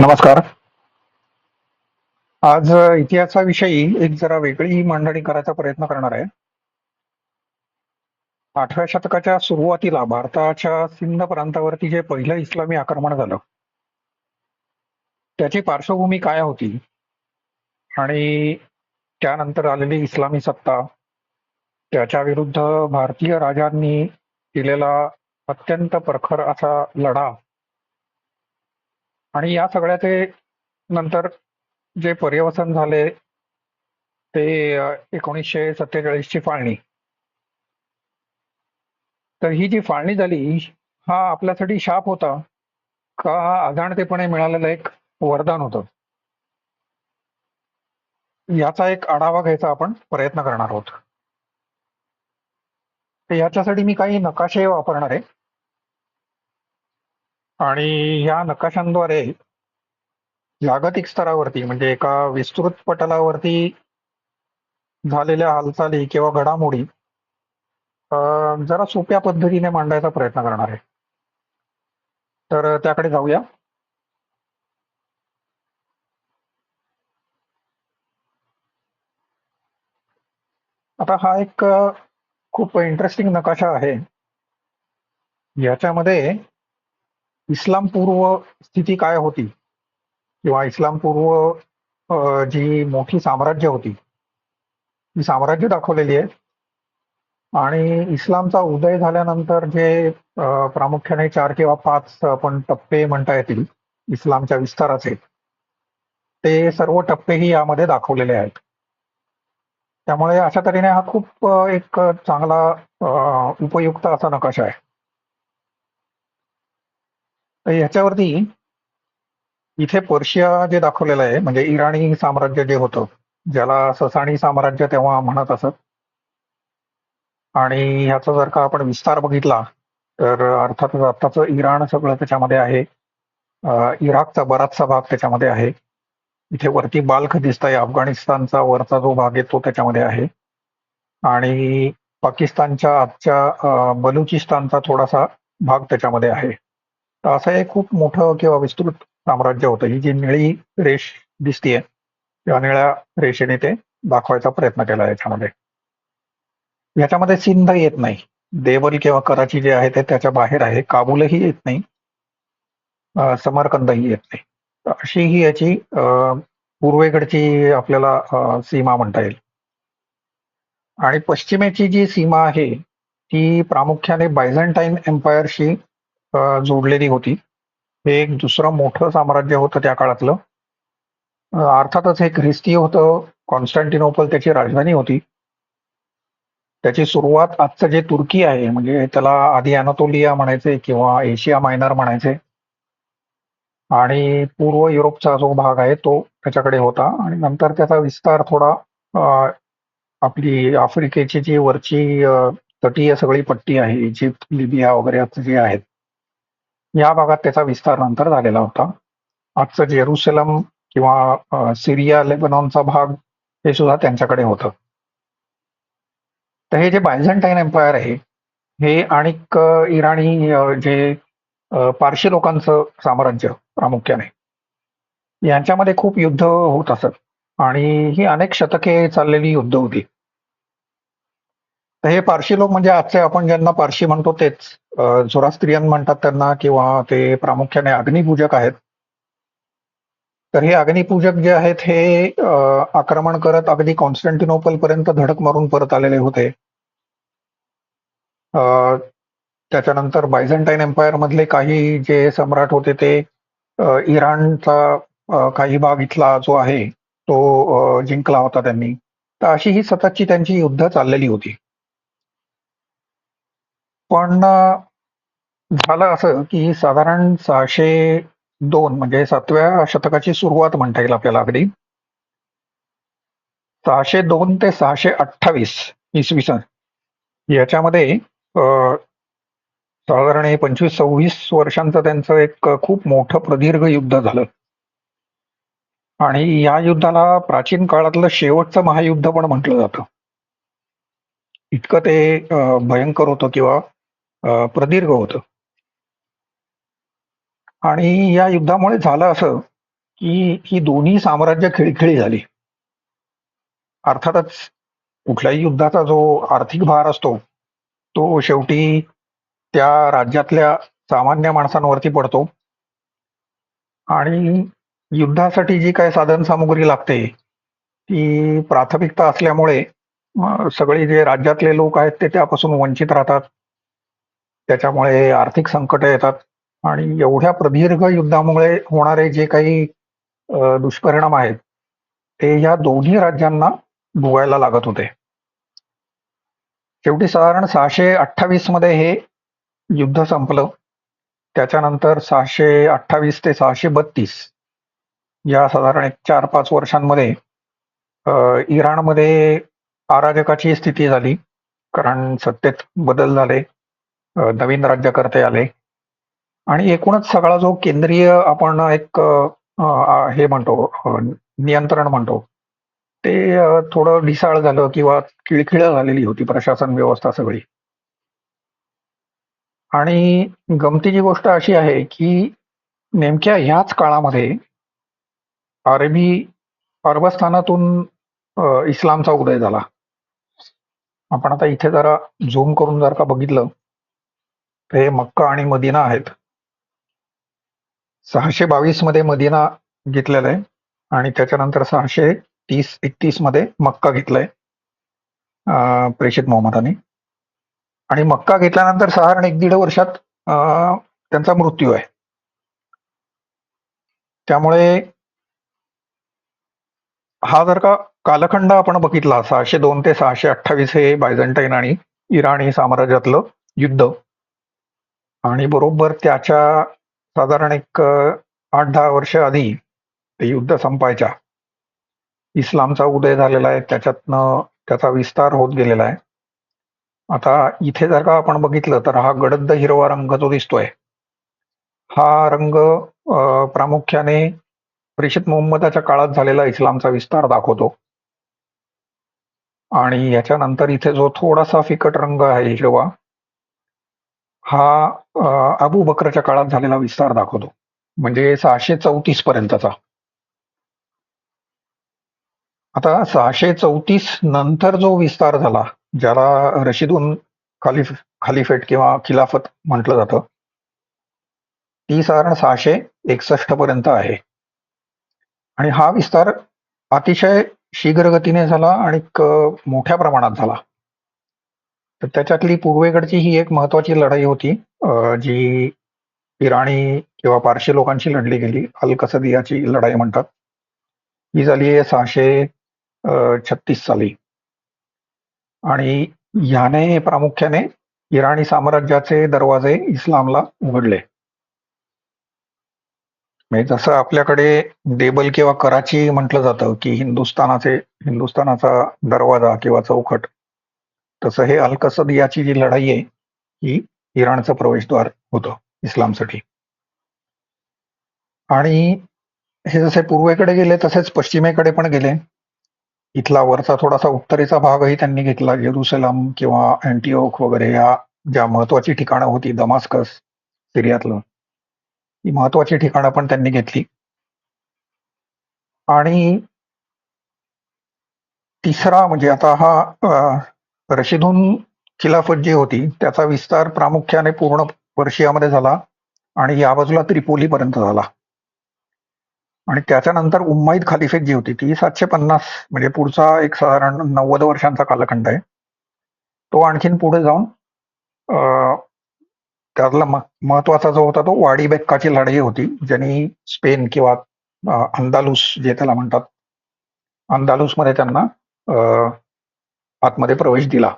नमस्कार. आज इतिहासाविषयी एक जरा वेगळी मांडणी करायचा प्रयत्न करणार आहे. आठव्या शतकाच्या सुरुवातीला भारताच्या सिंध प्रांतावरती जे पहिलं इस्लामी आक्रमण झालं त्याची पार्श्वभूमी काय होती? आणि त्यानंतर आलेली इस्लामी सत्ता त्याच्या विरुद्ध भारतीय राजांनी केलेला अत्यंत प्रखर असा लढा आणि या सगळ्याचे नंतर जे पर्यवसन झाले ते एकोणीसशे सत्तेचाळीसची फाळणी. तर ही जी फाळणी झाली हा आपल्यासाठी शाप होता का? अजाणतेपणे मिळालेलं एक वरदान होतं. याचा एक आढावा घ्यायचा आपण प्रयत्न करणार आहोत. याच्यासाठी मी काही नकाशे वापरणार आहे. आणि या नकाशांद्वारे जागतिक स्तरावरती म्हणजे एका विस्तृत पटलावरती झालेल्या हालचाली किंवा घडामोडी जरा सोप्या पद्धतीने मांडायचा प्रयत्न करणार आहे. तर त्याकडे जाऊया. आता हा एक खूप इंटरेस्टिंग नकाशा आहे. याच्यामध्ये इस्लाम पूर्व स्थिती काय होती? किंवा इस्लाम पूर्व जी मोठी साम्राज्य होती ती साम्राज्य दाखवलेली आहे. आणि इस्लामचा उदय झाल्यानंतर जे प्रामुख्याने चार किंवा पाच आपण टप्पे म्हणता येतील इस्लामच्या विस्ताराचे ते सर्व टप्पेही यामध्ये दाखवलेले आहेत. त्यामुळे अशा तऱ्हेने हा खूप एक चांगला उपयुक्त असा नकाशा आहे. तर ह्याच्यावरती इथे पर्शिया जे दाखवलेलं आहे म्हणजे इराणी साम्राज्य जे होतं ज्याला ससाणी साम्राज्य तेव्हा म्हणत असत. आणि ह्याचा जर का आपण विस्तार बघितला तर अर्थातच आत्ताचं इराण सगळं त्याच्यामध्ये आहे. इराकचा बराचसा भाग त्याच्यामध्ये आहे. इथे वरती बाल्ख दिसत आहे अफगाणिस्तानचा वरचा जो भाग आहे तो त्याच्यामध्ये आहे. आणि पाकिस्तानच्या आजच्या बलुचिस्तानचा थोडासा भाग त्याच्यामध्ये आहे. असं एक खूप मोठं किंवा विस्तृत साम्राज्य होतं. ही जी निळी रेष दिसतीये किंवा निळ्या रेषेने ते दाखवायचा प्रयत्न केला याच्यामध्ये. याच्यामध्ये सिंध येत नाही. देवल किंवा कराची जे आहे ते त्याच्या बाहेर आहे. काबूलही येत नाही. समरकंदही येत नाही. अशी ही याची पूर्वेकडची आपल्याला सीमा म्हणता येईल. आणि पश्चिमेची जी सीमा आहे ती प्रामुख्याने बायझंटाईन एम्पायरशी जोडलेली होती. हे एक दुसरं मोठं साम्राज्य होतं त्या काळातलं. अर्थातच हे ख्रिस्ती होतं. कॉन्स्टँटिनोपल त्याची राजधानी होती. त्याची सुरुवात आजचं जे तुर्की आहे म्हणजे त्याला आधी अनातोलिया म्हणायचे किंवा एशिया मायनर म्हणायचे. आणि पूर्व युरोपचा जो भाग आहे तो त्याच्याकडे होता. आणि नंतर त्याचा विस्तार थोडा आपली आफ्रिकेची जी वरची तटीय सगळी पट्टी आहे इजिप्त लिबिया वगैरे जे आहेत या भागात त्याचा विस्तार नंतर झालेला होता. आजचं जेरुसलम किंवा सिरिया लेबनॉनचा भाग हे सुद्धा त्यांच्याकडे होतं. तर हे जे बायझंटाईन एम्पायर आहे हे आणि इराणी जे पारशी लोकांचं साम्राज्य प्रामुख्याने यांच्यामध्ये खूप युद्ध होत असत. आणि ही अनेक शतके चाललेली युद्ध होती. तर हे पारशी लोक म्हणजे आजचे आपण ज्यांना पारशी म्हणतो तेच. झोरास्त्रियन म्हणतात त्यांना किंवा ते प्रामुख्याने अग्निपूजक आहेत. तर हे अग्निपूजक जे आहेत हे आक्रमण करत अगदी कॉन्स्टंटिनोपल पर्यंत धडक मारून परत आलेले होते. त्याच्यानंतर बायझंटाईन एम्पायर मधले काही जे सम्राट होते ते इराणचा काही भाग इथला जो आहे तो जिंकला होता त्यांनी. तर अशी ही सततची त्यांची युद्ध चाललेली होती. पण झालं असं की साधारण सहाशे दोन म्हणजे सातव्या शतकाची सुरुवात म्हणता येईल आपल्याला अगदी. सहाशे दोन ते सहाशे अठ्ठावीस इसवी सन. याच्यामध्ये साधारण पंचवीस सव्वीस वर्षांचं त्यांचं एक खूप मोठं प्रदीर्घ युद्ध झालं. आणि या युद्धाला प्राचीन काळातलं शेवटचं महायुद्ध पण म्हटलं जातं. इतकं ते भयंकर होतं किंवा प्रदीर्घ होतं. आणि या युद्धामुळे झालं असं की ही दोन्ही साम्राज्य खिळखिळी झाली. अर्थातच कुठल्याही युद्धाचा जो आर्थिक भार असतो तो शेवटी त्या राज्यातल्या सामान्य माणसांवरती पडतो. आणि युद्धासाठी जी काही साधन सामुग्री लागते ती प्राथमिकता असल्यामुळे सगळे जे राज्यातले लोक आहेत ते त्यापासून वंचित राहतात. त्याच्यामुळे आर्थिक संकट येतात. आणि एवढ्या प्रदीर्घ युद्धामुळे होणारे जे काही दुष्परिणाम आहेत ते या दोन्ही राज्यांना भोगायला लागत होते. शेवटी साधारण सहाशे अठ्ठावीसमध्ये हे युद्ध संपलं. त्याच्यानंतर सहाशे अठ्ठावीस ते सहाशे बत्तीस या साधारण एक चार पाच वर्षांमध्ये इराणमध्ये अराजकाची स्थिती झाली. कारण सत्तेत बदल झाले. नवीन राज्यकर्ते आले. आणि एकूणच सगळा जो केंद्रीय आपण एक हे म्हणतो नियंत्रण म्हणतो ते थोडं ढिसाळ झालं किंवा खिळखिळ झालेली होती प्रशासन व्यवस्था सगळी. आणि गमतीची गोष्ट अशी आहे की नेमक्या ह्याच काळामध्ये अरबी अरबस्थानातून इस्लामचा उदय झाला. आपण आता इथे जरा झूम करून जर का बघितलं हे मक्का आणि मदिना आहेत. सहाशे बावीसमध्ये मदिना घेतलेला आहे आणि त्याच्यानंतर सहाशे तीस एकतीसमध्ये मक्का घेतलाय प्रेषित मोहम्मदाने. आणि मक्का घेतल्यानंतर साधारण एक दीड वर्षात त्यांचा मृत्यू आहे. त्यामुळे हा जर का कालखंड आपण बघितला सहाशे दोन ते सहाशे अठ्ठावीस हे बायझंटाईन आणि इराणी साम्राज्यातलं युद्ध आणि बरोबर त्याच्या साधारण एक आठ दहा वर्ष आधी ते युद्ध संपायच्या. इस्लामचा उदय झालेला आहे त्याच्यातनं त्याचा विस्तार होत गेलेला आहे. आता इथे जर का आपण बघितलं तर हा गडद हिरवा रंग जो दिसतोय हा रंग प्रामुख्याने प्रेषित मोहम्मदाच्या काळात झालेला इस्लामचा विस्तार दाखवतो. आणि याच्यानंतर इथे जो थोडासा फिकट रंग आहे हिरवा हा अबू बकरच्या काळात झालेला विस्तार दाखवतो. म्हणजे सहाशे चौतीस पर्यंतचा. आता सहाशे चौतीस नंतर जो विस्तार झाला ज्याला रशिदून खालिफ खालिफेट किंवा खिलाफत म्हटलं जातं ती साधारण सहाशे एकसष्ट पर्यंत आहे. आणि हा विस्तार अतिशय शीघ्र गतीने झाला आणि मोठ्या प्रमाणात झाला. तर त्याच्यातली पूर्वेकडची ही एक महत्वाची लढाई होती. जी इराणी किंवा पारशी लोकांशी लढली गेली. अल कसदियाची लढाई म्हणतात. ही झाली आहे सहाशे छत्तीस साली. आणि ह्याने प्रामुख्याने इराणी साम्राज्याचे दरवाजे इस्लामला उघडले. म्हणजे जसं आपल्याकडे देबल किंवा कराची म्हटलं जातं की हिंदुस्थानाचे हिंदुस्थानाचा दरवाजा किंवा चौखट तसं हे अलकसद याची जी लढाई आहे ही इराणचं प्रवेशद्वार होतं इस्लामसाठी. आणि हे जसे पूर्वेकडे गेले तसेच पश्चिमेकडे पण गेले. इथला वरचा थोडासा उत्तरेचा भागही त्यांनी घेतला जेरुसलम किंवा अँटिओक वगैरे या ज्या महत्वाची ठिकाणं होती दमास्कस सिरियातलं ही महत्वाची ठिकाणं पण त्यांनी घेतली. आणि तिसरा म्हणजे आता हा रशिदून खिलाफत जी होती त्याचा विस्तार प्रामुख्याने पूर्ण पर्शियामध्ये झाला आणि या बाजूला त्रिपोलीपर्यंत झाला. आणि त्याच्यानंतर उम्माईद खालिफेत जी होती ती सातशे पन्नास म्हणजे पुढचा एक साधारण नव्वद वर्षांचा कालखंड आहे. तो आणखीन पुढे जाऊन अं, त्यातला महत्त्वाचा जो होता तो वाडी बेक्काची लढाई होती ज्यांनी स्पेन किंवा अंदालुस जे त्याला म्हणतात अंदालुसमध्ये त्यांना अं, आतमध्ये प्रवेश दिला.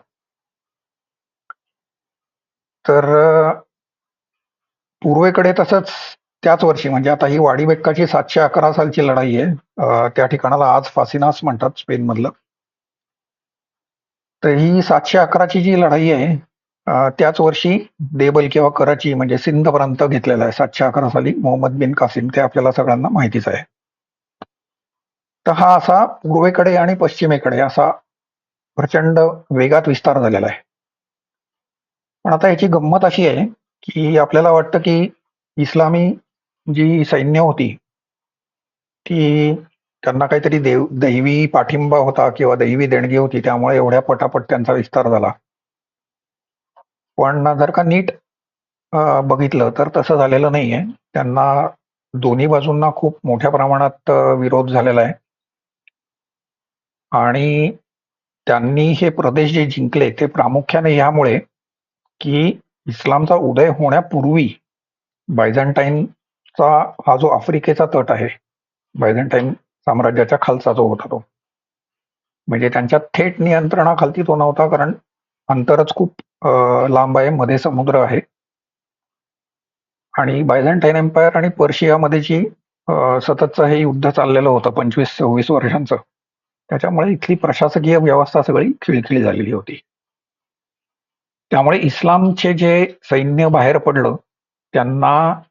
तर पूर्वेकडे तसंच त्याच वर्षी म्हणजे आता ही वाडीबेक्काची सातशे अकरा सालची लढाई आहे. त्या ठिकाणाला आज फासिनास म्हणतात स्पेन मधलं तर ही सातशे अकराची जी लढाई आहे त्याच वर्षी देबल किंवा कराची म्हणजे सिंध प्रांत घेतलेला आहे सातशे अकरा साली. मोहम्मद बिन कासिम ते आपल्याला सगळ्यांना माहितीच आहे. तर हा असा पूर्वेकडे आणि पश्चिमेकडे असा प्रचंड वेगात विस्तार झालेला आहे. पण आता याची गंमत अशी आहे की आपल्याला वाटतं की इस्लामी जी सैन्य होती ती त्यांना काहीतरी देव दैवी पाठिंबा होता किंवा दैवी देणगी होती त्यामुळे एवढ्या पटापट त्यांचा विस्तार झाला. पण जर का नीट बघितलं तर तसं झालेलं नाहीये. त्यांना दोन्ही बाजूंना खूप मोठ्या प्रमाणात विरोध झालेला आहे. आणि त्यांनी हे प्रदेश जे जिंकले ते प्रामुख्याने यामुळे की इस्लामचा उदय होण्यापूर्वी बायझंटाईनचा हा जो आफ्रिकेचा तट आहे बायझंटाईन साम्राज्याच्या खालचा जो होता तो. म्हणजे त्यांच्या थेट नियंत्रणाखालती तो नव्हता कारण अंतरच खूप लांब आहे मध्ये समुद्र आहे. आणि बायझंटाईन एम्पायर आणि पर्शियामध्ये जी सततचं हे युद्ध चाललेलं होतं पंचवीस सव्वीस वर्षांचं त्याच्यामुळे इथली प्रशासकीय व्यवस्था सगळी खिळखिळी झालेली होती. त्यामुळे इस्लामचे जे सैन्य बाहेर पडलं त्यांना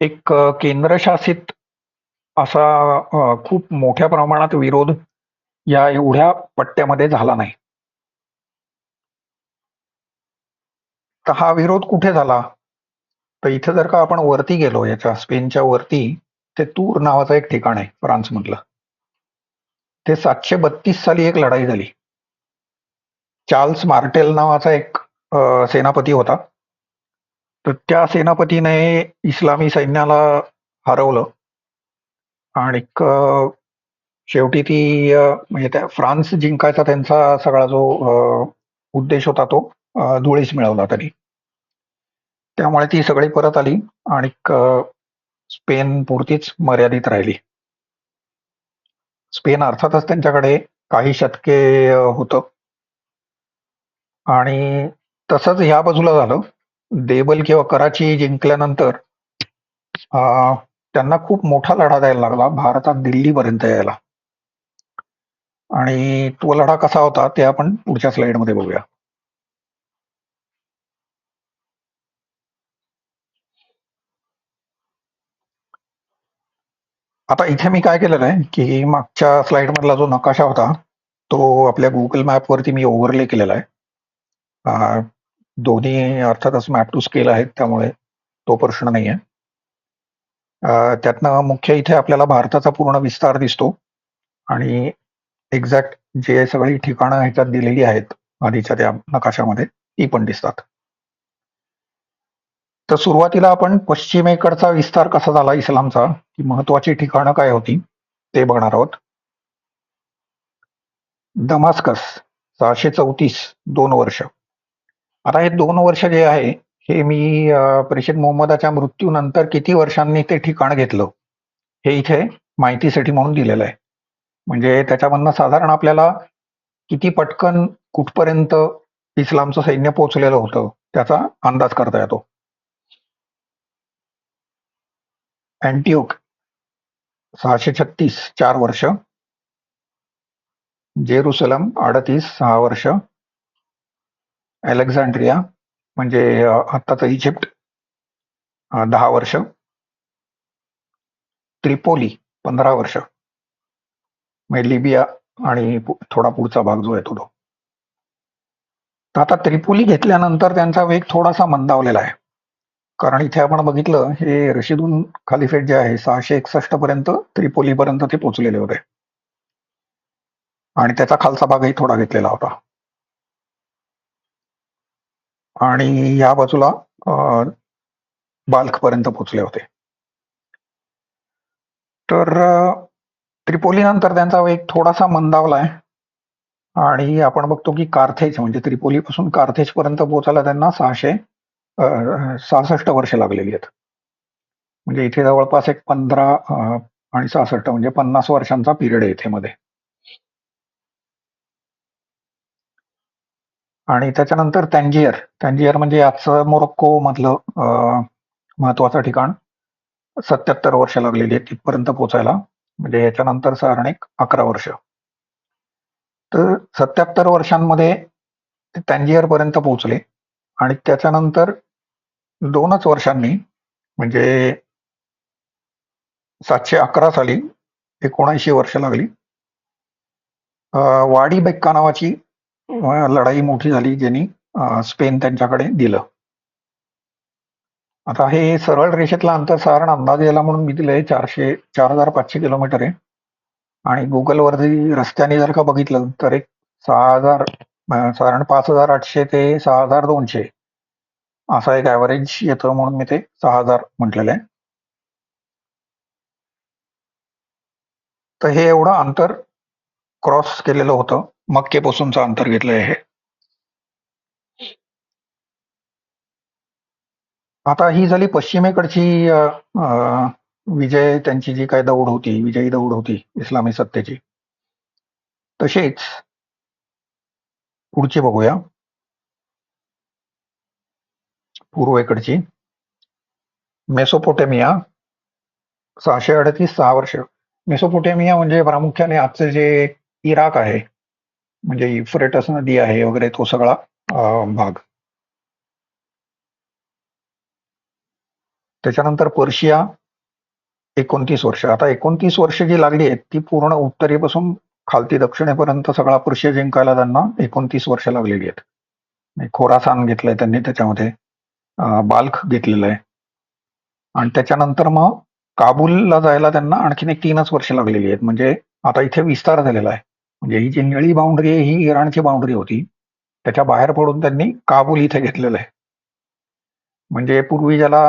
एक केंद्रशासित असा खूप मोठ्या प्रमाणात विरोध या एवढ्या पट्ट्यामध्ये झाला नाही. तर हा विरोध कुठे झाला? तर इथे जर का आपण वरती गेलो याच्या स्पेनच्या वरती ते तूर नावाचं एक ठिकाण आहे फ्रान्समधलं. ते सातशे बत्तीस साली एक लढाई झाली. चार्ल्स मार्टेल नावाचा एक सेनापती होता. तर त्या सेनापतीने इस्लामी सैन्याला हरवलं. आणि शेवटी ती म्हणजे त्या फ्रान्स जिंकायचा त्यांचा सगळा जो उद्देश होता तो धुळीस मिळवला तरी. त्यामुळे ती सगळी परत आली आणि स्पेन पुरतीच मर्यादित राहिली. स्पेन अर्थातच त्यांच्याकडे काही शतके होतं. आणि तसंच ह्या बाजूला झालं. देबल किंवा कराची जिंकल्यानंतर त्यांना खूप मोठा लढा द्यायला लागला. भारतात दिल्लीपर्यंत यायला. आणि तो लढा कसा होता ते आपण पुढच्या स्लाइडमध्ये बघूया. आता इथे मी काय केलेलं आहे की मागच्या स्लाइड मधला जो नकाशा होता तो आपल्या गुगल मॅप वरती मी ओव्हरले केलेला आहे. दोन्ही अर्थातच मॅप टू स्केल आहेत त्यामुळे तो प्रश्न नाही आहे त्यातनं मुख्य इथे आपल्याला भारताचा पूर्ण विस्तार दिसतो. आणि एक्झॅक्ट जे सगळी ठिकाणं ह्याच्यात दिलेली आहेत आधीच्या त्या नकाशामध्ये ती पण दिसतात. तर सुरुवातीला आपण पश्चिमेकडचा विस्तार कसा झाला इस्लामचा की महत्वाची ठिकाणं काय होती ते बघणार आहोत. दमास्कस सहाशे चौतीस दोन वर्ष. आता हे दोन वर्ष जे आहे हे मी प्रेषित मोहम्मदाच्या मृत्यूनंतर किती वर्षांनी ते ठिकाण घेतलं हे इथे माहितीसाठी म्हणून दिलेलं आहे. म्हणजे त्याच्यामधनं साधारण आपल्याला किती पटकन कुठपर्यंत इस्लामचं सैन्य पोहोचलेलं होतं त्याचा अंदाज करता येतो. अँटिओक सहाशे छत्तीस चार वर्ष. जेरुसलम अडतीस सहा वर्ष. अलेक्झांड्रिया म्हणजे अं, आत्ताचं इजिप्त दहा वर्ष. त्रिपोली पंधरा वर्ष. म्हणजे लिबिया आणि थोडा पुढचा भाग जो आहे तो. तो. तर आता त्रिपोली घेतल्यानंतर त्यांचा वेग थोडासा मंदावलेला आहे. कारण इथे आपण बघितलं हे रशिदून खालिफेट जे आहे सहाशे एकसष्ट पर्यंत त्रिपोली पर्यंत ते पोचलेले होते. आणि त्याचा खालचा भागही थोडा घेतलेला होता. आणि या बाजूला बाल्खपर्यंत पर्यंत होते. तर त्रिपोलीनंतर त्रिपोली नंतर त्यांचा वेग थोडासा मंदावलाय. आणि आपण बघतो की कार्थेज म्हणजे त्रिपोली पासून कार्थेज पर्यंत पोहोचायला त्यांना सहाशे सहासष्ट वर्ष लागलेली आहेत. म्हणजे इथे जवळपास एक पंधरा आणि सहासष्ट म्हणजे पन्नास वर्षांचा पिरियड आहे इथे मध्ये आणि त्याच्यानंतर तँजियर तँजियर म्हणजे याचं मोरक्को मधलं महत्वाचं ठिकाण. सत्याहत्तर वर्ष लागलेली आहेत तिथपर्यंत पोहोचायला म्हणजे याच्यानंतर साधारण एक अकरा वर्ष. तर सत्याहत्तर वर्षांमध्ये ते तँजियर पर्यंत पोहोचले आणि त्याच्यानंतर दोनच वर्षांनी म्हणजे सातशे अकरा साली एकोणऐंशी वर्ष लागली. वाडी बेक्का नावाची लढाई मोठी झाली ज्यांनी स्पेन त्यांच्याकडे दिलं. आता हे सरळ रेषेतला अंतर साधारण अंदाज यायला म्हणून मी दिलंय चारशे चार हजार पाचशे किलोमीटर आहे. आणि गुगलवरती रस्त्याने जर का बघितलं तर एक सहा हजार साधारण पाच हजार आठशे ते सहा हजार दोनशे असा एक ऍव्हरेज येतो म्हणून मी ते सहा हजार म्हटलेलं आहे. तर हे एवढं अंतर क्रॉस केलेलं होतं. मक्केपासूनचं अंतर घेतलं आहे आता ही झाली पश्चिमेकडची विजय त्यांची जी काय दौड होती विजयी दौड होती इस्लामी सत्तेची. तसेच पुढची बघूया. पूर्वेकडची. मेसोपोटेमिया सहाशे अडतीस सहा वर्ष. मेसोपोटेमिया म्हणजे प्रामुख्याने आजचे जे इराक आहे म्हणजे इफ्रेटस नदी आहे वगैरे तो सगळा भाग. त्याच्यानंतर पर्शिया एकोणतीस वर्ष. आता एकोणतीस वर्ष जी लागली आहेत ती पूर्ण उत्तरेपासून खालती दक्षिणेपर्यंत सगळा पर्शिया जिंकायला त्यांना एकोणतीस वर्ष लागलेली आहेत. खोरासान घेतलंय त्यांनी त्याच्यामध्ये. बाल्ख घेतलेलं आहे. आणि त्याच्यानंतर मग काबूलला जायला त्यांना आणखीन एक तीनच वर्ष लागलेली आहेत. म्हणजे आता इथे विस्तार झालेला आहे. म्हणजे ही जी निळी बाउंड्री आहे ही इराणची बाउंड्री होती. त्याच्या बाहेर पडून त्यांनी काबूल इथे घेतलेलं आहे. म्हणजे पूर्वी ज्याला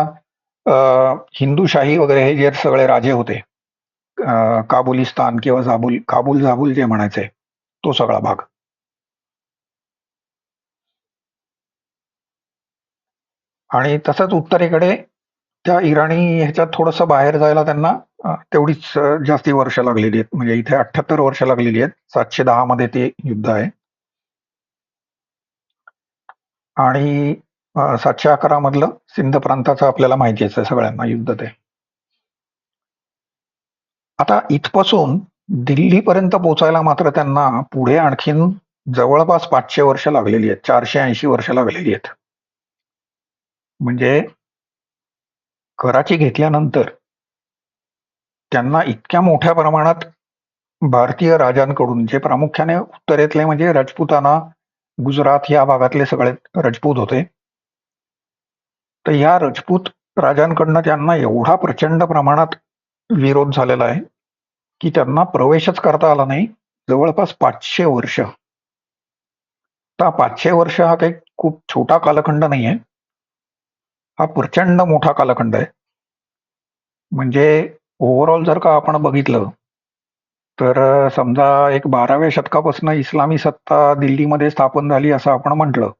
हिंदूशाही वगैरे हे जे सगळे राजे होते काबुलिस्तान किंवा जाबुल काबूल जाबुल जे म्हणायचे तो सगळा भाग. आणि तसंच उत्तरेकडे त्या इराणी ह्याच्यात थोडंसं बाहेर जायला त्यांना तेवढीच जास्ती वर्ष लागलेली आहेत. म्हणजे इथे अठ्याहत्तर वर्ष लागलेली आहेत. सातशे दहा मध्ये ते युद्ध आहे. आणि सातशे अकरा मधलं सिंध प्रांताचं आपल्याला माहितीच आहे सगळ्यांना युद्ध ते. आता इथपासून दिल्लीपर्यंत पोहोचायला मात्र त्यांना पुढे आणखीन जवळपास पाचशे वर्ष लागलेली आहेत. चारशे ऐंशी वर्ष लागलेली आहेत. म्हणजे कराची घेतल्यानंतर त्यांना इतक्या मोठ्या प्रमाणात भारतीय राजांकडून जे प्रामुख्याने उत्तरेतले म्हणजे राजपूताना गुजरात या भागातले सगळे राजपूत होते तर या राजपूत राजांकडनं त्यांना एवढा प्रचंड प्रमाणात विरोध झालेला आहे की त्यांना प्रवेशच करता आला नाही. जवळपास पाचशे वर्ष. तर पाचशे वर्ष हा काही खूप छोटा कालखंड नाहीये. हा प्रचंड मोठा कालखंड आहे. म्हणजे ओव्हरऑल जर का आपण बघितलं तर समजा एक बाराव्या शतकापासून इस्लामी सत्ता दिल्लीमध्ये स्थापन झाली असं आपण म्हटलं.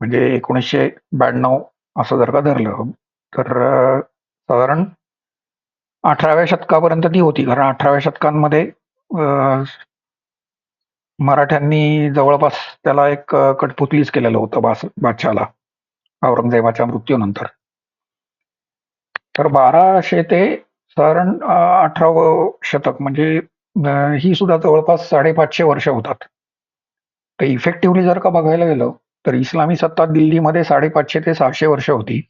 म्हणजे एकोणीसशे ब्याण्णव असं जर का धरलं तर साधारण अठराव्या शतकापर्यंत ती होती. कारण अठराव्या शतकांमध्ये मराठ्यांनी जवळपास त्याला एक कठपुतलीच केलेलं होतं बास बादशाला औरंगजेबाच्या मृत्यूनंतर. तर बाराशे ते साधारण अठराव अठरावं शतक म्हणजे ही सुद्धा जवळपास साडेपाचशे वर्ष होतात. तर इफेक्टिव्हली जर का बघायला गेलं तर इस्लामी सत्ता दिल्लीमध्ये साडेपाचशे ते सहाशे वर्ष होती.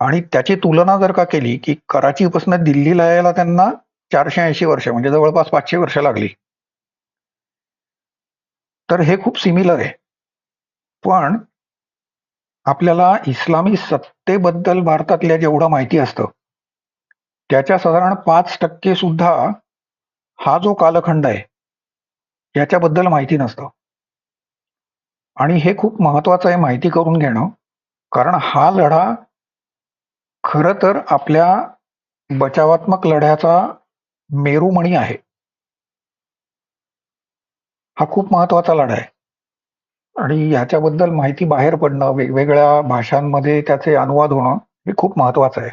आणि त्याची तुलना जर का केली की कराचीपासून दिल्लीला यायला त्यांना चारशे ऐंशी वर्ष म्हणजे जवळपास पाचशे वर्ष लागली. तर हे खूप सिमिलर आहे. पण आपल्याला इस्लामी सत्तेबद्दल भारतातल्या जेवढं माहिती असतं त्याच्या साधारण पाच टक्के सुद्धा हा जो कालखंड आहे याच्याबद्दल माहिती नसतं. आणि हे खूप महत्वाचं आहे माहिती करून घेणं कारण हा लढा खरं तर आपल्या बचावात्मक लढ्याचा मेरुमणी आहे. हा खूप महत्त्वाचा लढा आहे. आणि ह्याच्याबद्दल माहिती बाहेर पडणं वेगवेगळ्या भाषांमध्ये त्याचे अनुवाद होणं हे खूप महत्वाचं आहे.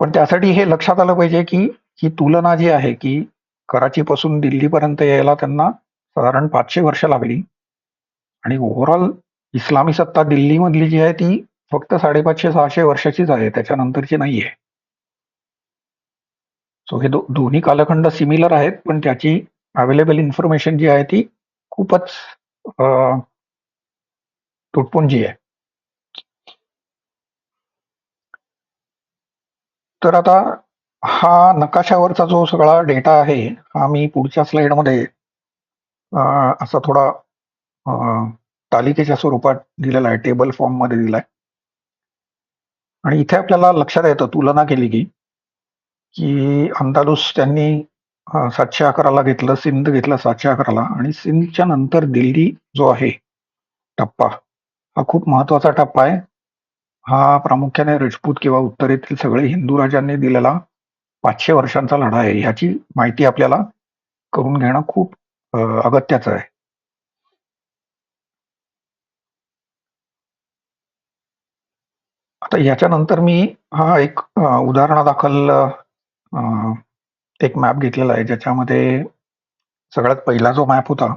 पण त्यासाठी हे लक्षात आलं पाहिजे की ही तुलना जी आहे की कराचीपासून दिल्लीपर्यंत यायला त्यांना साधारण पाचशे वर्ष लागली. आणि ओव्हरऑल इस्लामी सत्ता दिल्लीमधली जी आहे ती फक्त साडेपाचशे सहाशे वर्षाचीच आहे त्याच्यानंतरची नाहीये. सो हे दो, दोन्ही कालखंड सिमिलर आहेत पण त्याची अवेलेबल इन्फॉर्मेशन जी आहे ती खूपच तुटपुंजी आहे तर आता हा नकाशावरचा जो सगळा डेटा आहे हा मी पुढच्या स्लाइडमध्ये असा थोडा तालिकेच्या स्वरूपात दिलेला आहे टेबल फॉर्ममध्ये दिलाय. आणि इथे आपल्याला लक्षात येतं तुलना केली की की अंदालूस त्यांनी सातशे अकराला घेतलं सिंध घेतलं सातशे अकराला. आणि सिंधच्या नंतर दिल्ली जो आहे टप्पा हा खूप महत्त्वाचा टप्पा आहे. हा प्रामुख्याने राजपूत किंवा उत्तरेतील सगळे हिंदू राजांनी दिलेला पाचशे वर्षांचा लढा आहे. ह्याची माहिती आपल्याला करून घेणं खूप अगत्याचं आहे. आता याच्यानंतर मी हा एक उदाहरणादाखल एक मॅप घेतलेला आहे ज्याच्यामध्ये सगळ्यात पहिला जो मॅप होता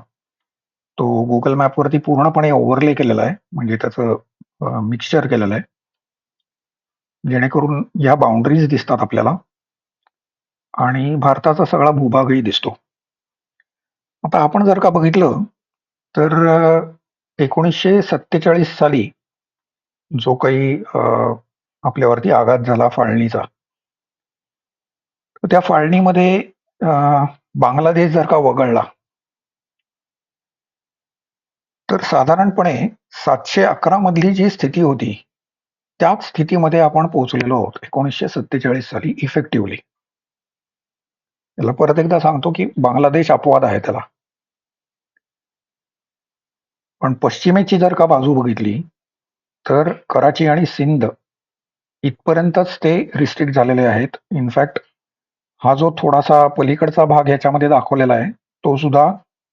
तो गुगल मॅपवरती पूर्णपणे ओव्हरले केलेला आहे. म्हणजे त्याचं मिक्सचर केलेलं आहे. जेणेकरून या बाउंड्रीज दिसतात आपल्याला. आणि भारताचा सगळा भूभागही दिसतो. आता आपण जर का बघितलं तर एकोणीसशे सत्तेचाळीस साली जो काही आपल्यावरती आघात झाला फाळणीचा त्या फाळणीमध्ये बांगलादेश जर का वगळला तर साधारणपणे सातशे अकरा मधली जी स्थिती होती त्याच स्थितीमध्ये आपण पोहोचलेलो आहोत एकोणीसशे सत्तेचाळीस साली इफेक्टिव्हली याला परत एकदा सांगतो की बांगलादेश अपवाद आहे त्याला. पण पश्चिमेची जर का बाजू बघितली तर कराची आणि सिंध इथपर्यंतच ते रिस्ट्रिक्ट झालेले आहेत. इनफॅक्ट हा जो थोडासा पलीकडचा भाग याच्यामध्ये दाखवलेला आहे तो सुद्धा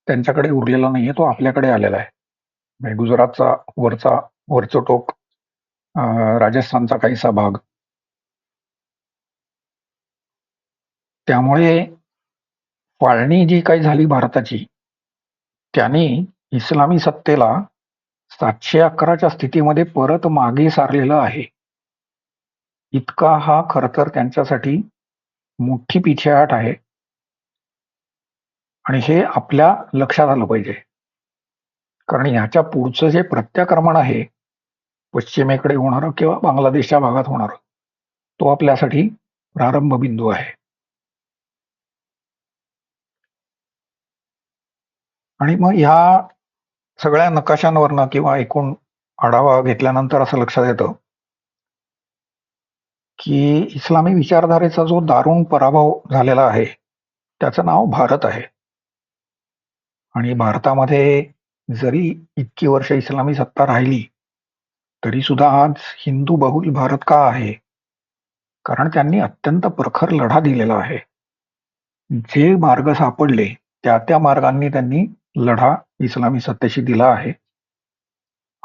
त्यांच्याकडे उरलेला नाहीये तो आपल्याकडे आलेला आहे. म्हणजे गुजरातचा वरचा वरचं टोक राजस्थानचा काहीसा भाग. त्यामुळे फाळणी जी काही झाली भारताची त्यांनी इस्लामी सत्तेला सातशे अकराच्या स्थितीमध्ये परत मागे सारलेलं आहे. इतका हा खर तर त्यांच्यासाठी मोठी पिछेहाट आहे. आणि हे आपल्या लक्षात आलं पाहिजे. कारण ह्याच्या पुढचं जे प्रत्याक्रमण आहे पश्चिमेकडे होणारं किंवा बांगलादेशच्या भागात होणार तो आपल्यासाठी प्रारंभ बिंदू आहे. आणि मग ह्या सगळ्या नकाशांवरनं किंवा एकूण आढावा घेतल्यानंतर असं लक्षात येतं की इस्लामी विचारधारेचा जो दारुण पराभव झालेला आहे त्याचं नाव भारत आहे. आणि भारतामध्ये जरी इतकी वर्ष इस्लामी सत्ता राहिली तरी सुद्धा आज हिंदू बहुल भारत का आहे? कारण त्यांनी अत्यंत प्रखर लढा दिलेला आहे. जे मार्ग सापडले त्या त्या मार्गांनी त्यांनी लढा इस्लामी सत्तेशी दिला आहे.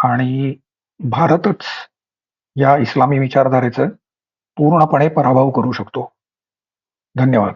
आणि भारतच या इस्लामी विचारधारेचं पूर्णपणे पराभव करू शकतो. धन्यवाद.